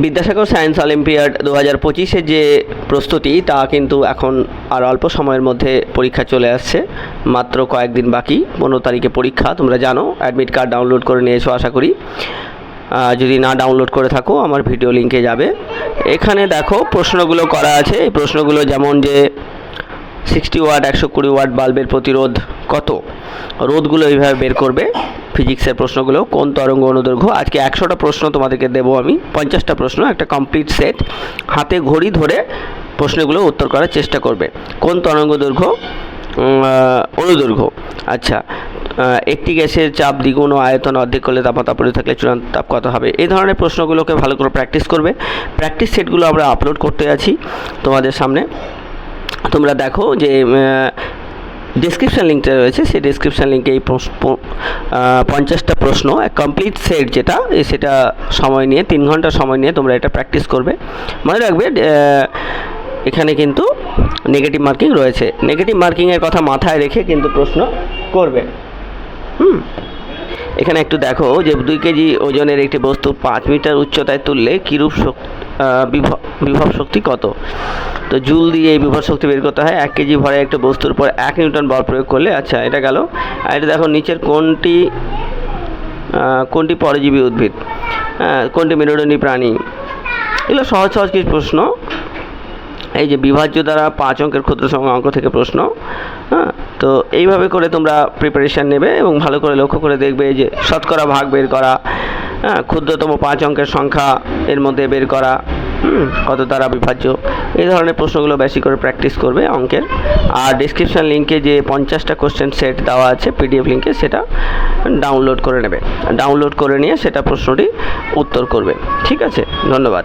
Vidyasagar science olympiad দু হাজার পঁচিশে যে প্রস্তুতি, তা কিন্তু এখন আর অল্প সময়ের মধ্যে পরীক্ষা চলে আসছে। মাত্র কয়েকদিন বাকি, পনেরো তারিখে পরীক্ষা, তোমরা জানো অ্যাডমিট কার্ড ডাউনলোড করে নিয়েছো আশা করি। যদি না ডাউনলোড করে থাকো, আমার ভিডিও লিঙ্কে যাবে। এখানে দেখো, প্রশ্নগুলো করা আছে। এই প্রশ্নগুলো যেমন যে সিক্সটি ওয়াট একশো কুড়ি ওয়াট বাল্বের প্রতিরোধ কত? রোধগুলো এইভাবে বের করবে। ফিজিক্সের প্রশ্নগুলো, কোন তরঙ্গ অনুদৈর্ঘ্য? আজকে একশোটা প্রশ্ন তোমাদেরকে দেবো আমি, পঞ্চাশটা প্রশ্ন, একটা কমপ্লিট সেট হাতে ঘড়ি ধরে প্রশ্নগুলো উত্তর করার চেষ্টা করবে। কোন তরঙ্গ দৈর্ঘ্য? অনুদৈর্ঘ্য। আচ্ছা একটি গ্যাসের চাপ দ্বিগুণ ও আয়তন অর্ধেক করলে তাপমাত্রা পড়ে থাকলে চূড়ান্ত তাপ কত হবে? এই ধরনের প্রশ্নগুলোকে ভালো করে প্র্যাকটিস করবে। প্র্যাকটিস সেটগুলো আমরা আপলোড করতে আছি তোমাদের সামনে। তোমরা দেখো যে ডিসক্রিপশান লিঙ্কটা রয়েছে, সেই ডিসক্রিপশান লিঙ্কে এই পঞ্চাশটা প্রশ্ন কমপ্লিট সেট যেটা সেটা সময় নিয়ে, তিন ঘণ্টা সময় নিয়ে তোমরা এটা প্র্যাকটিস করবে। মনে রাখবে এখানে কিন্তু নেগেটিভ মার্কিং রয়েছে। নেগেটিভ মার্কিংয়ের কথা মাথায় রেখে কিন্তু প্রশ্ন করবে। হুম? এখানে একটু দেখো যে দুই কেজি ওজনের একটি বস্তু পাঁচ মিটার উচ্চতায় তুললে কীরূপ বিভব শক্তি কত? তো জুল দিয়ে এই বিভব শক্তি বের করতে হয়, এক কেজি ভরে একটা বস্তুর উপর এক নিউটন বল প্রয়োগ করলে আচ্ছা এটা গেল। আর এটা দেখো নিচের কোনটি কোনটি পরজীবী উদ্ভিদ? হ্যাঁ কোনটি মেরুদণ্ডী প্রাণী? এগুলো সহজ সহজ কিছু প্রশ্ন। এই যে বিভাজ্য দ্বারা পাঁচ অঙ্কের ক্ষুদ্র সংখ্যা অঙ্ক থেকে প্রশ্ন। হ্যাঁ তো এইভাবে করে তোমরা প্রিপারেশান নেবে এবং ভালো করে লক্ষ্য করে দেখবে যে শতকরা ভাগ বের করা হ্যাঁ ক্ষুদ্রতম পাঁচ অঙ্কের সংখ্যা এর মধ্যে বের করা কত দ্বারা বিভাজ্য, এই ধরনের প্রশ্নগুলো বেশি করে প্র্যাকটিস করবে অঙ্কের। আর ডিসক্রিপশান লিঙ্কে যে পঞ্চাশটা কোশ্চেন সেট দেওয়া আছে পিডিএফ লিঙ্কে সেটা ডাউনলোড করে নেবে। ডাউনলোড করে নিয়ে সেটা প্রশ্নটি উত্তর করবে। ঠিক আছে? ধন্যবাদ।